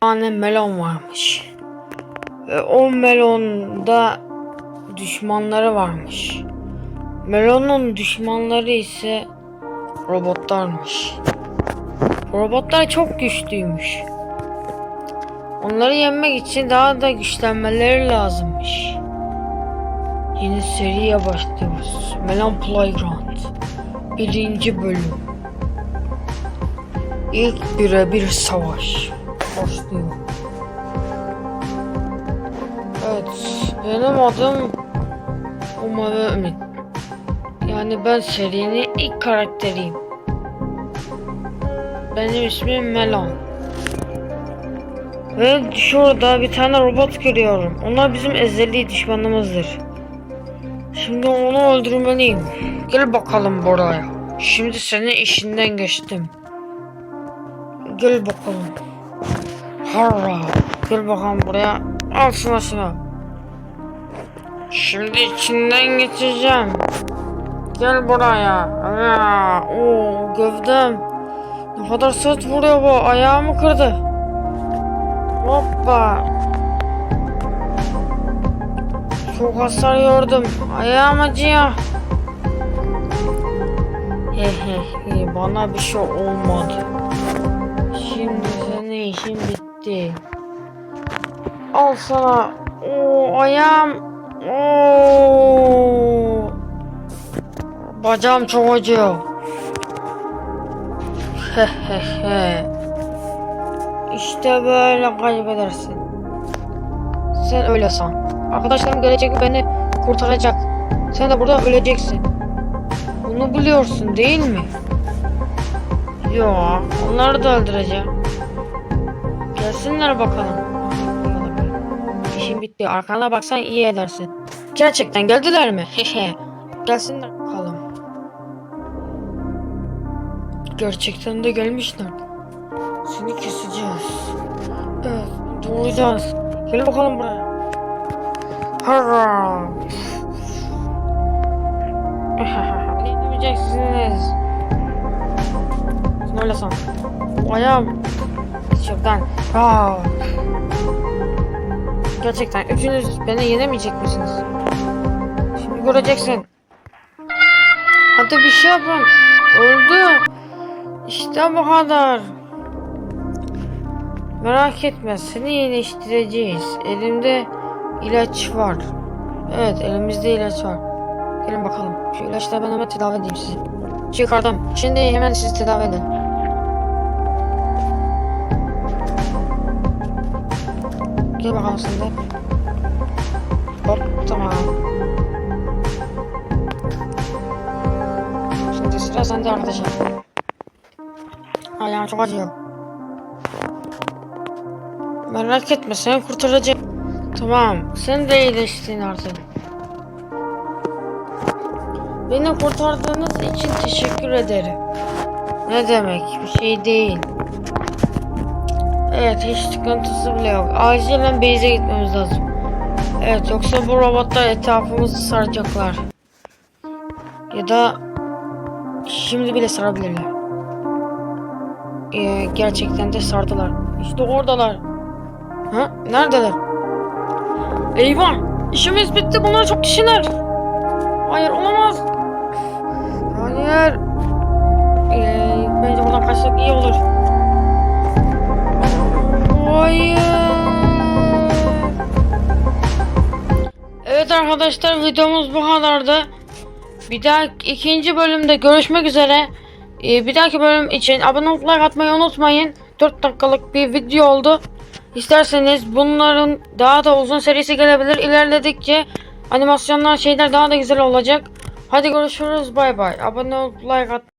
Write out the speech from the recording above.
tane melon varmış. Ve o melonda düşmanları varmış. Melonun düşmanları ise robotlarmış. Robotlar çok güçlüymüş. Onları yenmek için daha da güçlenmeleri lazımmış. Yeni seriye başlıyoruz. Melon Playground. Birinci bölüm. İlk birebir savaş. Başlıyor. Evet. Benim adım Umaru Ümit. Yani ben serinin ilk karakteriyim. Benim ismim Melon. Ve şurada bir tane robot görüyorum. Onlar bizim ezeli düşmanımızdır. Şimdi onu öldürmeliyim. Gel bakalım buraya. Şimdi senin işinden geçtim. Gel bakalım. Harra. Gel bakalım buraya. Al şuna şuna. Şimdi içinden geçeceğim. Gel buraya. Aa, oo, gövdem. Ne kadar sert vuruyor bu. Ayağımı kırdı. Hoppa. Çok hasar gördüm. Ayağım acıyor. Hehehe bana bir şey olmadı. Şimdi senin işin bitti. Al sana. Oo ayağım. Oo. Bacağım çok acıyor. İşte böyle kaybedersin. Sen öyle san. Arkadaşlarım gelecek beni kurtaracak. Sen de burada öleceksin. Bunu biliyorsun değil mi? Yo, onları da öldüreceğim. Gelsinler bakalım. İşim bitti. Arkana baksan iyi edersin. Gerçekten geldiler mi? Hehe. Gelsinler bakalım. Gerçekten de gelmişler. Seni keseceğiz. Evet, doğrayacağız. Gel bakalım buraya. Harra. ne demeyeceksiniz? Sen öyle san. Ayağım. Çoktan. Aa. Gerçekten üçünüz beni yenemeyecek misiniz? Şimdi göreceksin. Hadi bir şey yapın. Öldü. İşte bu kadar. Merak etme seni iyileştireceğiz. Elimde ilaç var. Evet elimizde ilaç var. Gelin bakalım. Şu ilaçla ben hemen tedavi edeyim sizi. Çıkardım. Şimdi hemen sizi tedavi edin. Gel bakalım sen de. Hop tamam. Şimdi sıra sende arkadaşım. Ayağım çok acıyor. Merak etme seni kurtaracak. Tamam sen de iyileştin artık. Beni kurtardığınız için teşekkür ederim. Ne demek bir şey değil. Evet hiç sıkıntısı bile yok. Acilen base'e gitmemiz lazım. Evet yoksa bu robotlar etrafımızı saracaklar. Ya da şimdi bile sarabilirler. Ee, gerçekten de sardılar. İşte oradalar. Ha? Neredeler? Eyvah! İşimiz bitti. Bunlar çok kişiler. Hayır olamaz. Arkadaşlar videomuz bu kadardı. Bir daha ikinci bölümde görüşmek üzere. Ee, bir dahaki bölüm için abone atmayı unutmayın. 4 dakikalık bir video oldu. İsterseniz bunların daha da uzun serisi gelebilir. İlerledikçe animasyonlar şeyler daha da güzel olacak. Hadi görüşürüz bay bay. Abone olup like at.